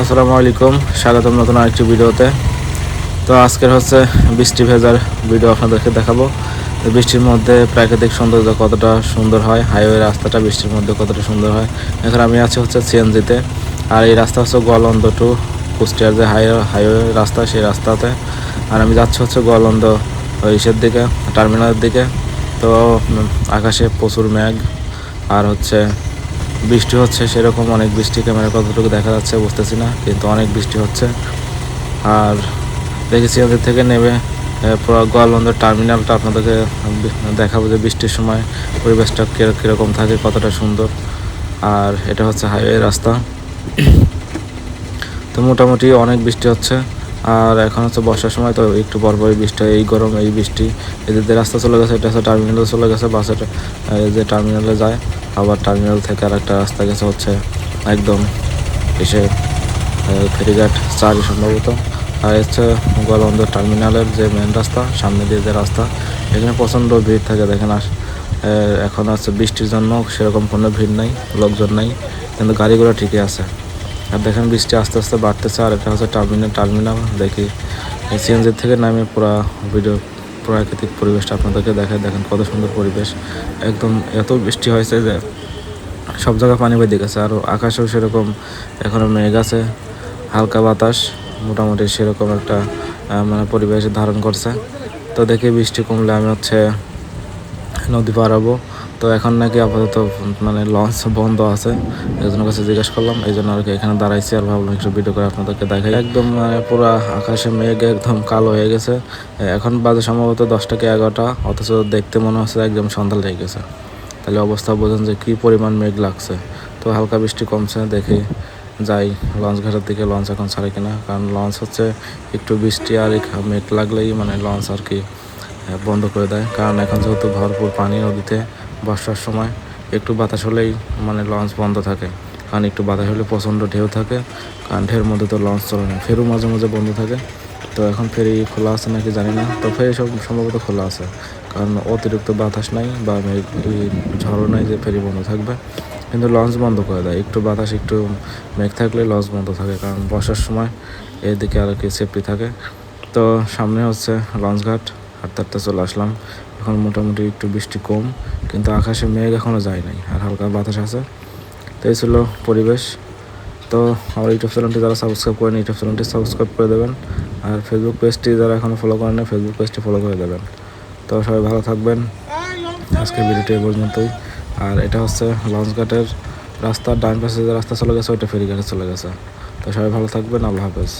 আসসালামু আলাইকুম, স্বাগতম নতুন আরেকটি ভিডিওতে। তো আজকের হচ্ছে বৃষ্টি ভেজার ভিডিও আপনাদেরকে দেখাবো। বৃষ্টির মধ্যে প্রাকৃতিক সৌন্দর্য কতটা সুন্দর হয়, হাইওয়ে রাস্তাটা বৃষ্টির মধ্যে কতটা সুন্দর হয়। এখন আমি আছি হচ্ছে সিএনজিতে, আর এই রাস্তা হচ্ছে গোয়ালন্দ টু কুষ্টিয়ার যে হাই, হাইওয়ে রাস্তা, সেই রাস্তাতে। আর আমি যাচ্ছি হচ্ছে গোয়ালন্দ ইসের দিকে, টার্মিনালের দিকে। তো আকাশে প্রচুর মেঘ, আর হচ্ছে বৃষ্টি হচ্ছে, সেরকম অনেক বৃষ্টি ক্যামেরা কতটুকু দেখা যাচ্ছে বুঝতেছি না, কিন্তু অনেক বৃষ্টি হচ্ছে। আর দেখেছি ওদের থেকে নেবে গোয়ালন্দের টার্মিনালটা আপনাদেরকে দেখাবো যে বৃষ্টির সময় পরিবেশটা কীরকম থাকে, কতটা সুন্দর। আর এটা হচ্ছে হাইওয়ে রাস্তা। তো মোটামুটি অনেক বৃষ্টি হচ্ছে, আর এখন হচ্ছে বর্ষার সময়, তো একটু পর পরই বৃষ্টি এই গরম, এই বৃষ্টি। এদের রাস্তা চলে গেছে, এটা হচ্ছে টার্মিনালে চলে গেছে, বাসের যে টার্মিনালে যায় আবার টার্মিনাল থেকে আর একটা রাস্তা গেছে হচ্ছে একদম এসে ফেরিঘাট চারি সম্ভবত। আর হচ্ছে গোয়ালন্দ টার্মিনালের যে মেন রাস্তা সামনে দিয়ে যে রাস্তা এখানে প্রচণ্ড ভিড় থাকে দেখেন। আহ, এখন হচ্ছে বৃষ্টির জন্য সেরকম কোনো ভিড় নাই লোকজন নাই কিন্তু গাড়িগুলো ঠিকই আছে। আর দেখেন বৃষ্টি আস্তে আস্তে বাড়তেছে আর এটা হচ্ছে টার্মিনাল টার্মিনাল দেখি। সিএনজি থেকে নামে পুরা ভিডিও প্রাকৃতিক পরিবেশটা আপনাদেরকে দেখায়, দেখেন কত সুন্দর পরিবেশ। একদম এত বৃষ্টি হয়েছে যে সব জায়গায় পানি বেঁধে গেছে, আর আকাশেও সেরকম এখনও মেঘ আছে, হালকা বাতাস, মোটামুটি সেরকম একটা মানে পরিবেশ ধারণ করছে। তো দেখে বৃষ্টি কমলে আমি হচ্ছে নদী পার হব। তো এখন নাকি আপাতত মানে লঞ্চ বন্ধ আছে। একজনের কাছে জিজ্ঞেস করলাম এই জন্য আর কি এখানে দাঁড়াইছি আর ভাবলাম একটু ভিডিও করে আপনাদেরকে দেখাই। একদম মানে পুরো আকাশে মেঘ, একদম কালো হয়ে গেছে। এখন বাজে সম্ভবত দশটা কি এগারোটা, অথচ দেখতে মনে হচ্ছে একদম সন্ধ্যা লেগে গেছে। তাহলে অবস্থা বোঝেন যে কী পরিমাণ মেঘ লাগছে। তো হালকা বৃষ্টি কমছে, দেখি যাই লঞ্চ ঘাটের দিকে লঞ্চ এখন ছাড়ে কিনা। কারণ লঞ্চ হচ্ছে একটু বৃষ্টি আর মেঘ লাগলেই মানে লঞ্চ আর কি বন্ধ করে দেয়। কারণ এখন যেহেতু ভরপুর পানি নদীতে বর্ষার সময় একটু বাতাস হলেই মানে লঞ্চ বন্ধ থাকে। কারণ একটু বাতাস হলে প্রচণ্ড ঢেউ থাকে, কারণ ঢেউর মধ্যে তো লঞ্চ চলে না। ফেরু মাঝে মাঝে বন্ধ থাকে। তো এখন ফেরি খোলা আছে নাকি জানি না। তো ফেরি সব সম্ভবত খোলা আছে। কারণ অতিরিক্ত বাতাস নাই বা ঝড়ও নাই যে ফেরি বন্ধ থাকবে। কিন্তু লঞ্চ বন্ধ করে দেয়। একটু বাতাস, একটু মেঘ থাকলে লঞ্চ বন্ধ থাকে। কারণ বর্ষার সময় এদিকে আর কি সেফটি থাকে। তো সামনে হচ্ছে লঞ্চঘাট। হাঁটতে হাঁটতে চলে আসলাম। এখন মোটামুটি একটু বৃষ্টি কম, কিন্তু আকাশে মেঘ এখনও যায় নাই আর হালকা বাতাস আছে। তো এই ছিল পরিবেশ। তো আমার ইউটিউব চ্যানেলটি যারা সাবস্ক্রাইব করেন, ইউটিউব চ্যানেলটি সাবস্ক্রাইব করে দেবেন। আর ফেসবুক পেজটি যারা এখনও ফলো করেন না ফেসবুক পেজটি ফলো করে দেবেন। তো সবাই ভালো থাকবেন। আজকের ভিডিওটি পর্যন্তই। আর এটা হচ্ছে লঞ্চঘাটের রাস্তার ডান পাশে যে রাস্তা চলে গেছে, ওইটা ফেরিঘাটে চলে গেছে। তো সবাই ভালো থাকবেন, আল্লাহ হাফেজ।